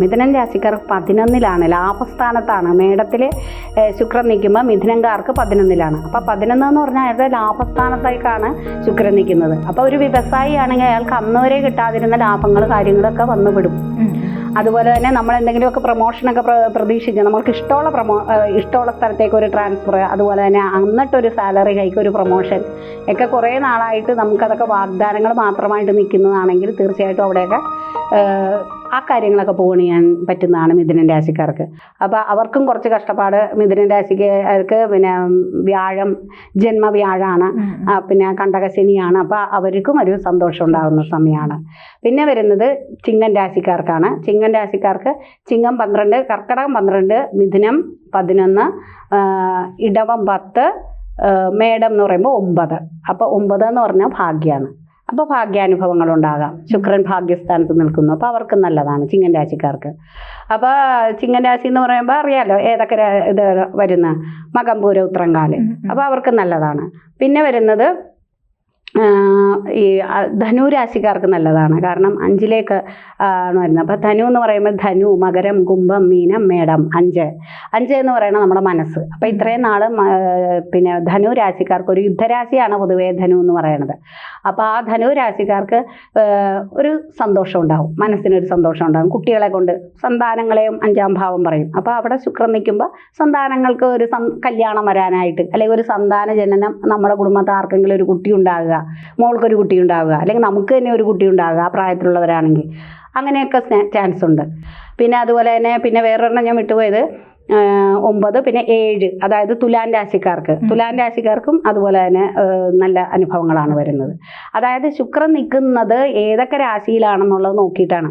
മിഥുനൻ രാശിക്കാർ പതിനൊന്നിലാണ്. ലാഭസ്ഥാനത്താണ്. മേടത്തിൽ ശുക്രൻ നിൽക്കുമ്പോൾ മിഥുനംകാർക്ക് പതിനൊന്നിലാണ്. അപ്പോൾ പതിനൊന്ന് എന്ന് പറഞ്ഞാൽ അയാളുടെ ലാഭസ്ഥാനത്തേക്കാണ് ശുക്രൻ നിൽക്കുന്നത്. അപ്പോൾ ഒരു വ്യവസായി ആണെങ്കിൽ അയാൾക്ക് അന്ന് വരെ കിട്ടാതിരുന്ന ലാഭങ്ങൾ കാര്യങ്ങളൊക്കെ വന്നുപെടും അതുപോലെ തന്നെ നമ്മൾ എന്തെങ്കിലുമൊക്കെ പ്രൊമോഷനൊക്കെ പ്ര പ്രതീക്ഷിച്ച് നമ്മൾക്ക് ഇഷ്ടമുള്ള പ്രൊമോ ഇഷ്ടമുള്ള സ്ഥലത്തേക്ക് ഒരു ട്രാൻസ്ഫർ അതുപോലെ തന്നെ അന്നിട്ടൊരു സാലറി കൈക്ക് ഒരു പ്രൊമോഷൻ ഒക്കെ കുറേ നാളായിട്ട് നമുക്കതൊക്കെ വാഗ്ദാനങ്ങൾ മാത്രമായിട്ട് നിൽക്കുന്നതാണെങ്കിൽ തീർച്ചയായിട്ടും അവിടെയൊക്കെ ആ കാര്യങ്ങളൊക്കെ പോകണ് ചെയ്യാൻ പറ്റുന്നതാണ് മിഥുനൻ രാശിക്കാർക്ക്. അപ്പോൾ അവർക്കും കുറച്ച് കഷ്ടപ്പാട് മിഥുനൻ രാശിക്കാർക്ക് പിന്നെ വ്യാഴം ജന്മവ്യാഴാണ്. വ്യാഴാണ് പിന്നെ കണ്ടകശനിയാണ്. അപ്പോൾ അവർക്കും ഒരു സന്തോഷം ഉണ്ടാകുന്ന സമയമാണ്. പിന്നെ വരുന്നത് ചിങ്ങൻ രാശിക്കാർക്കാണ്. ചിങ്ങൻ രാശിക്കാർക്ക് ചിങ്ങം പന്ത്രണ്ട് കർക്കടകം പന്ത്രണ്ട് മിഥുനം പതിനൊന്ന് ഇടവം പത്ത് മേടം എന്ന് പറയുമ്പോൾ ഒമ്പത്. അപ്പോൾ ഒമ്പത് എന്ന് പറഞ്ഞാൽ ഭാഗ്യമാണ് അപ്പോൾ ഭാഗ്യാനുഭവങ്ങൾ ഉണ്ടാകാം ശുക്രൻ ഭാഗ്യസ്ഥാനത്ത് നിൽക്കുന്നു. അപ്പോൾ അവർക്ക് നല്ലതാണ് ചിങ്ങൻ രാശിക്കാർക്ക്. അപ്പോൾ ചിങ്ങൻ രാശി എന്ന് പറയുമ്പോൾ അറിയാലോ ഏതൊക്കെ ഇത് വരുന്ന മകംപൂര ഉത്രങ്കാൽ. അപ്പോൾ അവർക്ക് നല്ലതാണ്. പിന്നെ വരുന്നത് ഈ ധനുരാശിക്കാർക്ക് ധനു രാശിക്കാർക്ക് നല്ലതാണ്. കാരണം അഞ്ചിലേക്ക് ആണ് വരുന്നത് അപ്പോൾ ധനു എന്ന് പറയുമ്പോൾ ധനു മകരം കുംഭം മീനം മേടം അഞ്ച്. അഞ്ച് എന്ന് പറയുന്നത് നമ്മുടെ മനസ്സ്. അപ്പോൾ ഇത്രയും നാൾ പിന്നെ ധനു രാശിക്കാർക്ക് ഒരു യുദ്ധരാശിയാണ് പൊതുവേ ധനു എന്ന് പറയുന്നത് അപ്പോൾ ആ ധനു രാശിക്കാർക്ക് ഒരു സന്തോഷം ഉണ്ടാവും. മനസ്സിനൊരു സന്തോഷം ഉണ്ടാകും കുട്ടികളെ കൊണ്ട് സന്താനങ്ങളെയും അഞ്ചാം ഭാവം പറയും. അപ്പോൾ അവിടെ ശുക്രൻ നിൽക്കുമ്പോൾ സന്താനങ്ങൾക്ക് ഒരു കല്യാണം വരാനായിട്ട് അല്ലെങ്കിൽ ഒരു സന്താന ജനനം നമ്മുടെ കുടുംബത്തിൽ ആർക്കെങ്കിലും ഒരു കുട്ടി ഉണ്ടാകുക. മോൾക്കൊരു കുട്ടി ഉണ്ടാവുക അല്ലെങ്കിൽ നമുക്ക് തന്നെ ഒരു കുട്ടി ഉണ്ടാവുക ആ പ്രായത്തിലുള്ളവരാണെങ്കിൽ. അങ്ങനെയൊക്കെ ചാൻസ് ഉണ്ട്. പിന്നെ അതുപോലെ തന്നെ പിന്നെ വേറൊരെണ്ണം ഞാൻ വിട്ടുപോയത് ഒമ്പത് പിന്നെ ഏഴ്. അതായത് തുലാൻ രാശിക്കാർക്ക്. തുലാൻ രാശിക്കാർക്കും അതുപോലെ തന്നെ നല്ല അനുഭവങ്ങളാണ് വരുന്നത്. അതായത് ശുക്രൻ നിൽക്കുന്നത് ഏതൊക്കെ രാശിയിലാണെന്നുള്ളത് നോക്കിയിട്ടാണ്.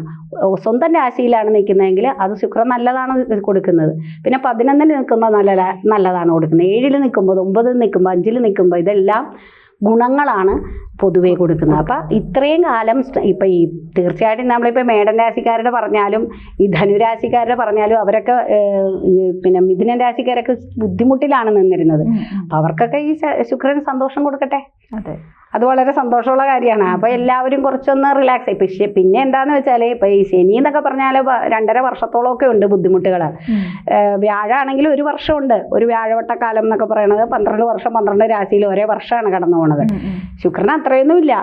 സ്വന്തം രാശിയിലാണ് നിൽക്കുന്നതെങ്കിൽ അത് ശുക്രൻ നല്ലതാണ് കൊടുക്കുന്നത്. പിന്നെ പതിനൊന്നിൽ നിൽക്കുമ്പോൾ നല്ല നല്ലതാണ് കൊടുക്കുന്നത്. ഏഴിൽ നിൽക്കുമ്പോൾ ഒമ്പതിൽ നിൽക്കുമ്പോൾ അഞ്ചിൽ നിൽക്കുമ്പോൾ ഇതെല്ലാം ഗുണങ്ങളാണ് പൊതുവേ കൊടുക്കുന്നത്. അപ്പം ഇത്രയും കാലം ഇപ്പൊ ഈ തീർച്ചയായിട്ടും നമ്മളിപ്പോൾ മേടൻ രാശിക്കാരുടെ പറഞ്ഞാലും ഈ ധനുരാശിക്കാരുടെ പറഞ്ഞാലും അവരൊക്കെ പിന്നെ മിഥുനൻ രാശിക്കാരൊക്കെ ബുദ്ധിമുട്ടിലാണ് നിന്നിരുന്നത്. അവർക്കൊക്കെ ഈ ശുക്രൻ സന്തോഷം കൊടുക്കട്ടെ. അതെ. അത് വളരെ സന്തോഷമുള്ള കാര്യമാണ്. അപ്പോൾ എല്ലാവരും കുറച്ചൊന്ന് റിലാക്സ് ആയി. പക്ഷേ പിന്നെ എന്താന്ന് വെച്ചാൽ ഇപ്പോൾ ഈ ശനി എന്നൊക്കെ പറഞ്ഞാൽ രണ്ടര വർഷത്തോളമൊക്കെ ഉണ്ട് ബുദ്ധിമുട്ടുകൾ വ്യാഴാണെങ്കിൽ ഒരു വർഷമുണ്ട്. ഒരു വ്യാഴവട്ടക്കാലം എന്നൊക്കെ പറയണത് പന്ത്രണ്ട് വർഷം പന്ത്രണ്ട് രാശിയിൽ ഒരേ വർഷമാണ് കടന്നു പോണത്. ശുക്രൻ അത്രയൊന്നും ഇല്ല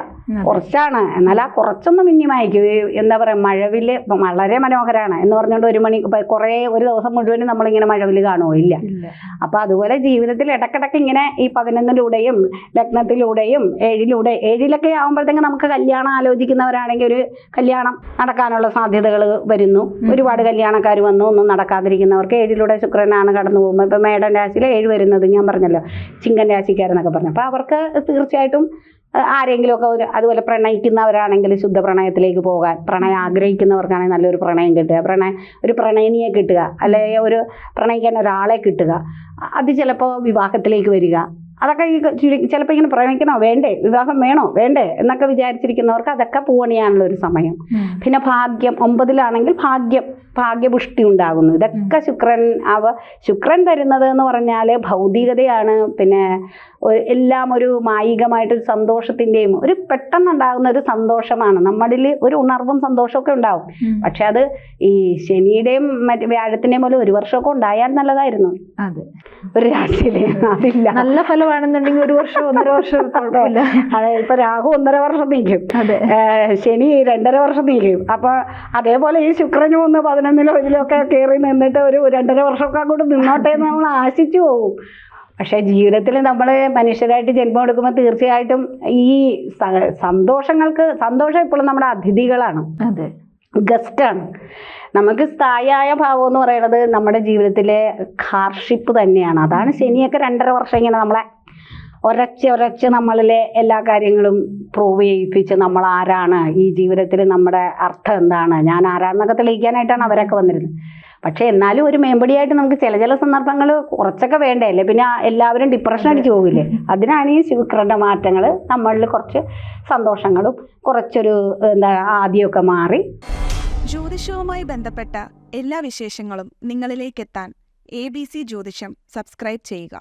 കുറച്ചാണ്. എന്നാൽ ആ കുറച്ചൊന്ന് മിന്നിമായിരിക്കും എന്താ പറയുക മഴവിൽ വളരെ മനോഹരമാണ് എന്ന് പറഞ്ഞുകൊണ്ട് ഒരു മണി കുറെ ഒരു ദിവസം മുഴുവനും നമ്മളിങ്ങനെ മഴവിൽ കാണുമോ ഇല്ല. ഇല്ല. അപ്പോൾ അതുപോലെ ജീവിതത്തിൽ ഇടക്കിടക്ക് ഇങ്ങനെ ഈ പതിനൊന്നിലൂടെയും ലഗ്നത്തിലൂടെയും ഏഴിലൂടെ ഏഴിലൊക്കെ ആകുമ്പോഴത്തേക്ക് നമുക്ക് കല്യാണം ആലോചിക്കുന്നവരാണെങ്കിൽ ഒരു കല്യാണം നടക്കാനുള്ള സാധ്യതകൾ വരുന്നു. ഒരുപാട് കല്യാണക്കാർ വന്നു ഒന്നും നടക്കാതിരിക്കുന്നവർക്ക് ഏഴിലൂടെ ശുക്രനാണ് കടന്നു പോകുമ്പോൾ ഇപ്പം മേടൻ രാശിയിൽ ഏഴ് വരുന്നത് ഞാൻ പറഞ്ഞല്ലോ ചിങ്കൻ രാശിക്കാരെന്നൊക്കെ പറഞ്ഞു. അപ്പോൾ അവർക്ക് തീർച്ചയായിട്ടും ആരെങ്കിലുമൊക്കെ ഒരു അതുപോലെ പ്രണയിക്കുന്നവരാണെങ്കിൽ ശുദ്ധ പ്രണയത്തിലേക്ക് പോകാൻ പ്രണയം ആഗ്രഹിക്കുന്നവർക്കാണെങ്കിൽ നല്ലൊരു പ്രണയം കിട്ടുക. പ്രണയ ഒരു പ്രണയനിയെ കിട്ടുക. അല്ലെങ്കിൽ ഒരു പ്രണയിക്കാൻ ഒരാളെ കിട്ടുക. അത് ചിലപ്പോൾ വിവാഹത്തിലേക്ക് വരിക. അതൊക്കെ ഈ ചിലപ്പോൾ ഇങ്ങനെ പ്രേമിക്കണോ വേണ്ടേ വിവാഹം വേണോ? വേണ്ടേ? എന്നൊക്കെ വിചാരിച്ചിരിക്കുന്നവർക്ക് അതൊക്കെ പൂവണിയാനുള്ള ഒരു സമയം. പിന്നെ ഭാഗ്യം ഒമ്പതിലാണെങ്കിൽ ഭാഗ്യം ഭാഗ്യപുഷ്ടി ഉണ്ടാകുന്നു. ഇതൊക്കെ ശുക്രൻ അവ ശുക്രൻ തരുന്നത് എന്ന് പറഞ്ഞാൽ ഭൗതികതയാണ്. പിന്നെ എല്ലാം ഒരു മായികമായിട്ടൊരു സന്തോഷത്തിന്റെയും ഒരു പെട്ടെന്നുണ്ടാകുന്ന ഒരു സന്തോഷമാണ്. നമ്മളിൽ ഒരു ഉണർവും സന്തോഷമൊക്കെ ഉണ്ടാവും. പക്ഷെ അത് ഈ ശനിയുടെയും മറ്റേ വ്യാഴത്തിന്റെയും പോലെ ഒരു വർഷമൊക്കെ ഉണ്ടായാൽ നല്ലതായിരുന്നു. അതെ. ഒരു രാശിയിൽ അതില്ല. നല്ല ഫലമാണെന്നുണ്ടെങ്കിൽ ഒരു വർഷം ഒന്നര വർഷം അതെ ഇപ്പൊ രാഹു ഒന്നര വർഷം നീക്കും. ശനി രണ്ടര വർഷം നീക്കും. അപ്പൊ അതേപോലെ ഈ ശുക്രനും ഒന്ന് പതിനൊന്നിലോ ഇതിലോ ഒക്കെ കയറി നിന്നിട്ട് ഒരു രണ്ടര വർഷമൊക്കെ അങ്ങോട്ട് നിന്നോട്ടെ എന്ന് നമ്മൾ ആശിച്ചു പോകും. പക്ഷേ ജീവിതത്തിൽ നമ്മൾ മനുഷ്യരായിട്ട് ജന്മം എടുക്കുമ്പോൾ തീർച്ചയായിട്ടും ഈ സന്തോഷങ്ങൾക്ക് സന്തോഷം ഇപ്പോഴും നമ്മുടെ അതിഥികളാണ്. അതെ. ഗസ്റ്റാണ് നമുക്ക് സ്ഥായിയായ ഭാവം എന്ന് പറയുന്നത് നമ്മുടെ ജീവിതത്തിലെ ഹാർഷിപ്പ് തന്നെയാണ്. അതാണ് ശനിയൊക്കെ രണ്ടര വർഷം ഇങ്ങനെ നമ്മളെ ഒരച്ച് ഒരച്ച് നമ്മളിലെ എല്ലാ കാര്യങ്ങളും പ്രൂവ് ചെയ്യിപ്പിച്ച് നമ്മൾ ആരാണ് ഈ ജീവിതത്തിൽ നമ്മുടെ അർത്ഥം എന്താണ്? ഞാൻ ആരാന്നൊക്കെ തെളിയിക്കാനായിട്ടാണ് അവരൊക്കെ വന്നിരുന്നത്. പക്ഷേ എന്നാലും ഒരു മേമ്പടിയായിട്ട് നമുക്ക് ചില ചില സന്ദർഭങ്ങൾ കുറച്ചൊക്കെ വേണ്ടേ? അല്ലേ? പിന്നെ എല്ലാവരും ഡിപ്രഷൻ അടിച്ചു പോകില്ലേ അതിനാണ് ഈ ശുക്രന്റെ മാറ്റങ്ങൾ നമ്മളിൽ കുറച്ച് സന്തോഷങ്ങളും കുറച്ചൊരു എന്താ ആദ്യമൊക്കെ മാറി. ജ്യോതിഷവുമായി ബന്ധപ്പെട്ട എല്ലാ വിശേഷങ്ങളും നിങ്ങളിലേക്കെത്താൻ എ ബി സി ജ്യോതിഷം സബ്സ്ക്രൈബ് ചെയ്യുക.